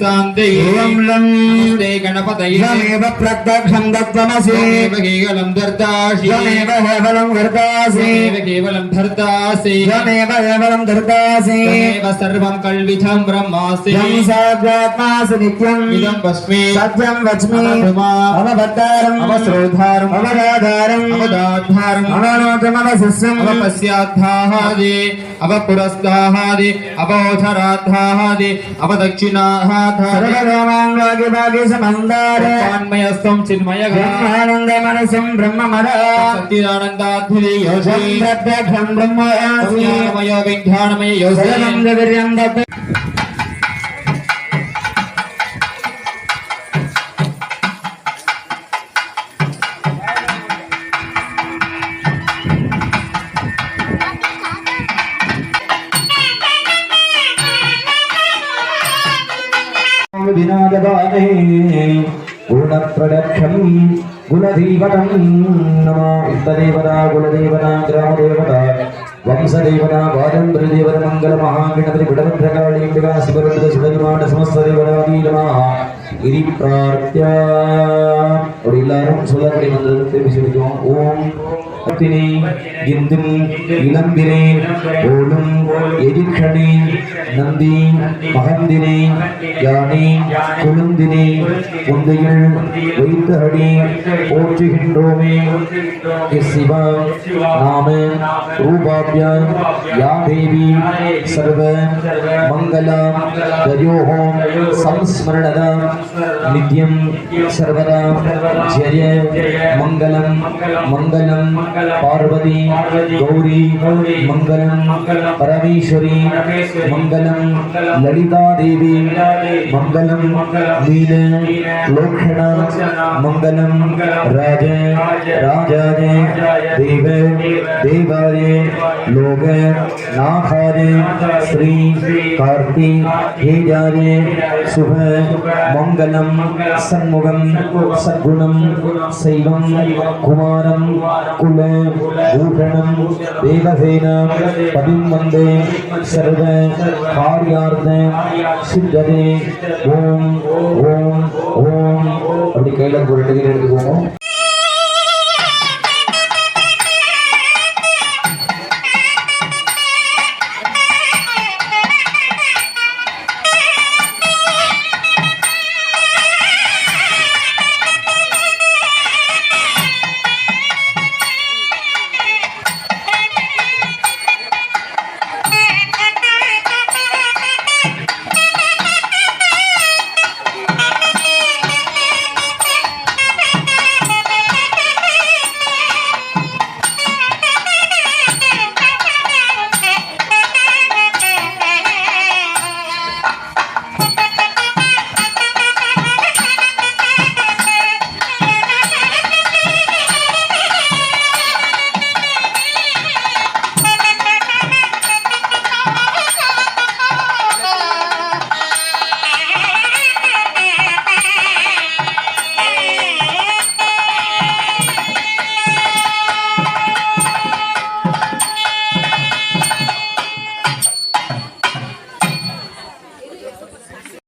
శాంతి ఓం లం నమస్తే గణపతయ నమేవ ప్రత్యక్షం దత్తమసి నమేవ కేవలం ధర్తాసి నమేవ కేవలం ధర్తాసి నమేవ కేవలం ధర్తాసి నమేవ కేవలం ధర్తాసి నమేవ సర్వం కల్విధం బ్రహ్మాసి యం సాగ్రాత్మాసి నిత్యం ఇదం వస్మి సత్యం వచ్మి అవబద్ధారం అవశ్రోధారం అవగాధారం అవదాధారం సర్వరోమాంగాగిభాగిసమందారన్మయస్తం చిన్మయనందమనసం బ్రహ్మమరానందాధ్వియోషం బ్రహ్మ విజ్ఞానమయ యోషం विनादगाने गुणप्रदक्षं गुणदीवनं नमो इष्टदेवता कुलदेवता ग्रामदेवता वंशदेवता वादन्द्रदेवता मङ्गलमहागणपति विडभद्रकाळीम्बिका शिवरुद्र சுடர்மாட சமஸ்ததேவதாதி நமः இதி பிரார்த்தியா ஒரு எல்லாரும் சொல்லக்கூடிய மந்திரத்தை பேசியிருக்கோம் ஓம் പത്തിനെ എന്തും ഇളന്തിനെ ഓടും എരിക്കണി നന്ദി മഹന്തിനെ யானை கொழுந்தினை உந்தையில் வைத்து அடி போற்றுகின்றோமே சிவா நாம ரூபாபியா யா தேவி சர்வ மங்களா தயோஹோம் சம்ஸ்மரணதா நித்யம் சர்வதா ஜெய மங்களம் மங்களம் पार्वती गौरी मंगल परमेश्वरी मंगल ललिता देवी मंगल नील लोक्षण मंगल राज राजाज देव देवाय लोग नाथाज श्री कार्ति हेजाज शुभ मंगलम सन्मुगम सद्गुणम शैवम कुमारम कुल சர்வபூதபூமே பூஷணம் தேவசேனம் பதிம் வந்தே சர்வ காரியார்த்த சித்ததே ஓம் ஓம் ஓம். அப்படி கையில் ஒரு எடுத்துக்கோங்க.